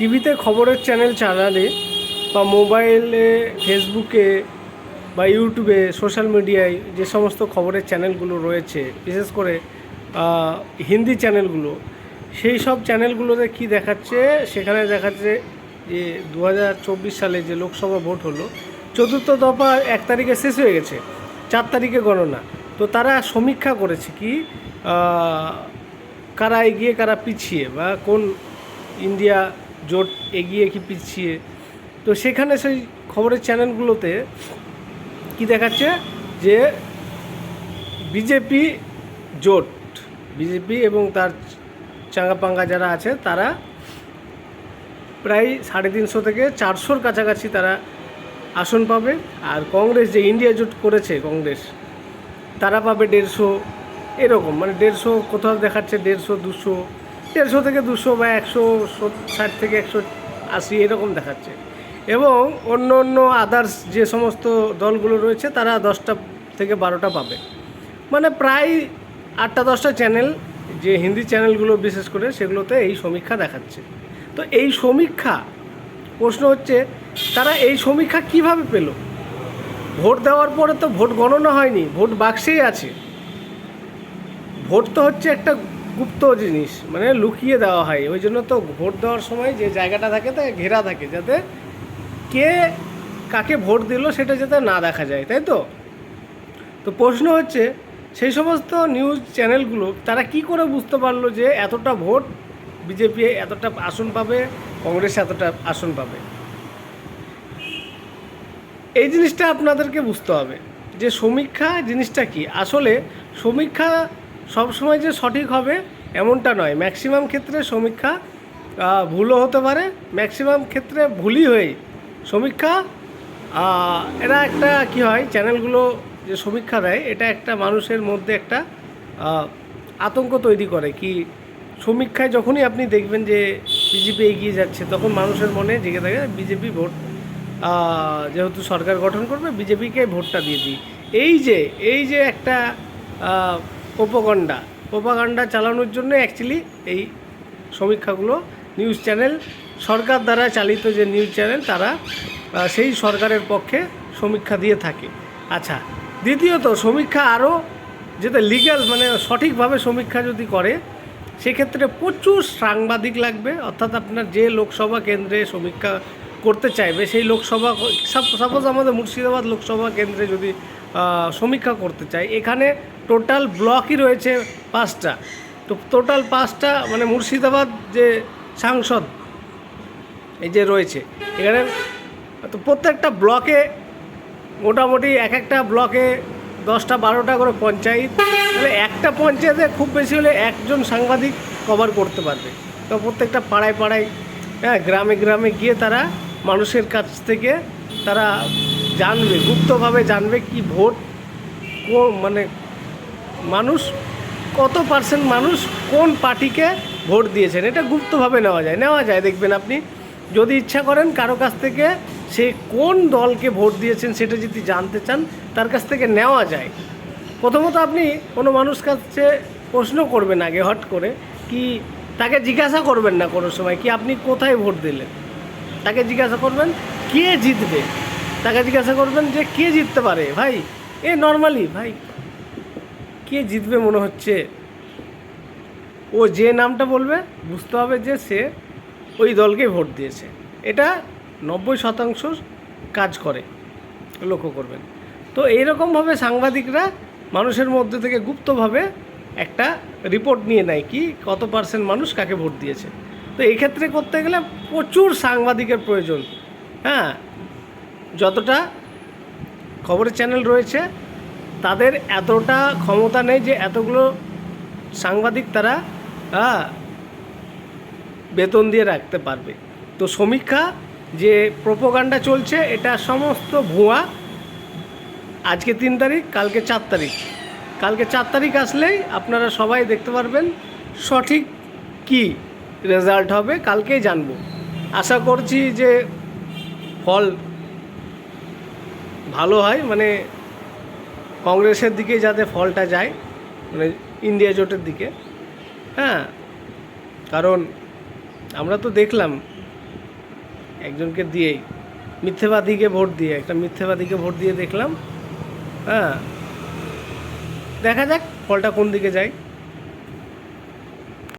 টিভিতে খবরের চ্যানেল চালালে বা মোবাইলে ফেসবুকে বা ইউটিউবে সোশ্যাল মিডিয়ায় যে সমস্ত খবরের চ্যানেলগুলো রয়েছে, বিশেষ করে হিন্দি চ্যানেলগুলো সেই সব চ্যানেলগুলোতে কি দেখাচ্ছে? সেখানে দেখাচ্ছে যে দু হাজার চব্বিশ সালে যে লোকসভা ভোট হলো, চতুর্থ দফা এক তারিখে শেষ হয়ে গেছে, চার তারিখে গণনা। তো তারা সমীক্ষা করেছে কি কারা এগিয়ে, কারা পিছিয়ে বা কোন ইন্ডিয়া জোট এগিয়ে কি পিছিয়ে? তো সেখানে সেই খবরের চ্যানেলগুলোতে কি দেখাচ্ছে যে বিজেপি জোট, বিজেপি এবং তার চাঙ্গাপাঙ্গা যারা আছে তারা প্রায় সাড়ে তিনশো থেকে চারশোর কাছাকাছি তারা আসন পাবে। আর কংগ্রেস যে ইন্ডিয়া জোট করেছে কংগ্রেস, তারা পাবে দেড়শো, এরকম। মানে দেড়শো কোথাও দেখাচ্ছে দেড়শো, দুশো দেড়শো থেকে দুশো বা একশো, ষাট থেকে একশো আশি এরকম দেখাচ্ছে। এবং অন্য অন্য আদার্স যে সমস্ত দলগুলো রয়েছে, তারা দশটা থেকে বারোটা পাবে। মানে প্রায় আটটা, দশটা চ্যানেল যে হিন্দি চ্যানেলগুলো বিশেষ করে, সেগুলোতে এই সমীক্ষা দেখাচ্ছে। তো এই সমীক্ষা, প্রশ্ন হচ্ছে, তারা এই সমীক্ষা কীভাবে পেল? ভোট দেওয়ার পরে তো ভোট গণনা হয়নি, ভোট বাক্সেই আছে। ভোট তো হচ্ছে একটা গুপ্ত জিনিস মানে লুকিয়ে দেওয়া হয়। ওই জন্য তো ভোট দেওয়ার সময় যে জায়গাটা থাকে তাকে ঘেরা থাকে, যাতে কে কাকে ভোট দিল সেটা যাতে না দেখা যায়, তাই তো? তো প্রশ্ন হচ্ছে, সেই সমস্ত নিউজ চ্যানেলগুলো, তারা কি করে বুঝতে পারল যে এতটা ভোট বিজেপি এতটা আসন পাবে, কংগ্রেস এতটা আসন পাবে? এই জিনিসটা আপনাদেরকে বুঝতে হবে, যে সমীক্ষা জিনিসটা কি? আসলে সমীক্ষা সবসময় যে সঠিক হবে এমনটা নয়। ম্যাক্সিমাম ক্ষেত্রে সমীক্ষা ভুলও হতে পারে। ম্যাক্সিমাম ক্ষেত্রে ভুলই হয়ে সমীক্ষা এরা একটা কি হয়, চ্যানেলগুলো যে সমীক্ষা দেয়, এটা একটা মানুষের মধ্যে একটা আতঙ্ক তৈরি করে কি সমীক্ষায় যখনই আপনি দেখবেন যে বিজেপি এগিয়ে যাচ্ছে, তখন মানুষের মনে জেগে থাকে বিজেপি ভোট যেহেতু সরকার গঠন করবে বিজেপিকে ভোটটা দিয়ে দিই। এই যে এই যে একটা প্রোপাগান্ডা প্রোপাগান্ডা চালানোর জন্য অ্যাকচুয়ালি এই সমীক্ষাগুলো নিউজ চ্যানেল সরকার দ্বারা চালিত যে নিউজ চ্যানেল তারা সেই সরকারের পক্ষে সমীক্ষা দিয়ে থাকে। আচ্ছা দ্বিতীয়ত সমীক্ষা আরও যেটা লিগ্যাল মানে সঠিকভাবে সমীক্ষা যদি করে, সেক্ষেত্রে প্রচুর সাংবাদিক লাগবে, অর্থাৎ আপনার যে লোকসভা কেন্দ্রে সমীক্ষা করতে চাইবে, সেই লোকসভা সাপোজ আমাদের মুর্শিদাবাদ লোকসভা কেন্দ্রে যদি সমীক্ষা করতে চাই, এখানে টোটাল ব্লকই রয়েছে পাঁচটা। তো টোটাল পাঁচটা মানে মুর্শিদাবাদ যে সাংসদ, এই যে রয়েছে, এখানে তো প্রত্যেকটা ব্লকে মোটামুটি এক একটা ব্লকে দশটা, বারোটা করে পঞ্চায়েত, তাহলে একটা পঞ্চায়েতে খুব বেশি হলে একজন সাংবাদিক কভার করতে পারবে। তো প্রত্যেকটা পাড়ায় পাড়ায় হ্যাঁ গ্রামে গ্রামে গিয়ে তারা মানুষের কাছ থেকে তারা জানবে, গুপ্তভাবে জানবে কি ভোট মানে মানুষ, কত পার্সেন্ট মানুষ কোন পার্টিকে ভোট দিয়েছেন, এটা গুপ্তভাবে নেওয়া যায়। নেওয়া যায়, দেখবেন আপনি। যদি ইচ্ছা করেন কারও কাছ থেকে সে কোন দলকে ভোট দিয়েছেন সেটা যদি জানতে চান, তার কাছ থেকে নেওয়া যায়। প্রথমত আপনি কোনো মানুষ কাছে প্রশ্ন করবেন আগে, হট করে, কি তাকে জিজ্ঞাসা করবেন না কোনো সময়, কি আপনি কোথায় ভোট দিলেন? তাকে জিজ্ঞাসা করবেন, কে জিতবে? তাকে জিজ্ঞাসা করবেন যে, কে জিততে পারে? ভাই, এ নর্মালি ভাই, কে জিতবে মনে হচ্ছে? ও যে নামটা বলবে, বুঝতে হবে যে সে ওই দলকে ভোট দিয়েছে। এটা নব্বই শতাংশ কাজ করে, লক্ষ্য করবেন। তো এইরকমভাবে সাংবাদিকরা মানুষের মধ্যে থেকে গুপ্তভাবে একটা রিপোর্ট নিয়ে নেয় কি, কত পার্সেন্ট মানুষ কাকে ভোট দিয়েছে। তো এই ক্ষেত্রে করতে গেলে প্রচুর সাংবাদিকের প্রয়োজন। হ্যাঁ? যতটা খবরের চ্যানেল রয়েছে তাদের এতটা ক্ষমতা নেই যে এতগুলো সাংবাদিক তারা হ্যাঁ, বেতন দিয়ে রাখতে পারবে। তো সমীক্ষা যে প্রোপোগান্ডা চলছে এটা সমস্ত ভুয়া। আজকে তিন তারিখ কালকে চার তারিখ। কালকে চার তারিখ আসলেই আপনারা সবাই দেখতে পারবেন সঠিক কি। রেজাল্ট হবে, কালকেই জানব। আশা করছি যে ফল ভালো হয় মানে কংগ্রেসের দিকে যাতে ফলটা যায় মানে ইন্ডিয়া জোটের দিকে। হ্যাঁ কারণ আমরা তো দেখলাম, একজনকে দিয়েই, মিথ্যেবাদীকে ভোট দিয়ে, একটা মিথ্যেবাদীকে ভোট দিয়ে দেখলাম হ্যাঁ। দেখা যাক ফলটা কোন দিকে যায়।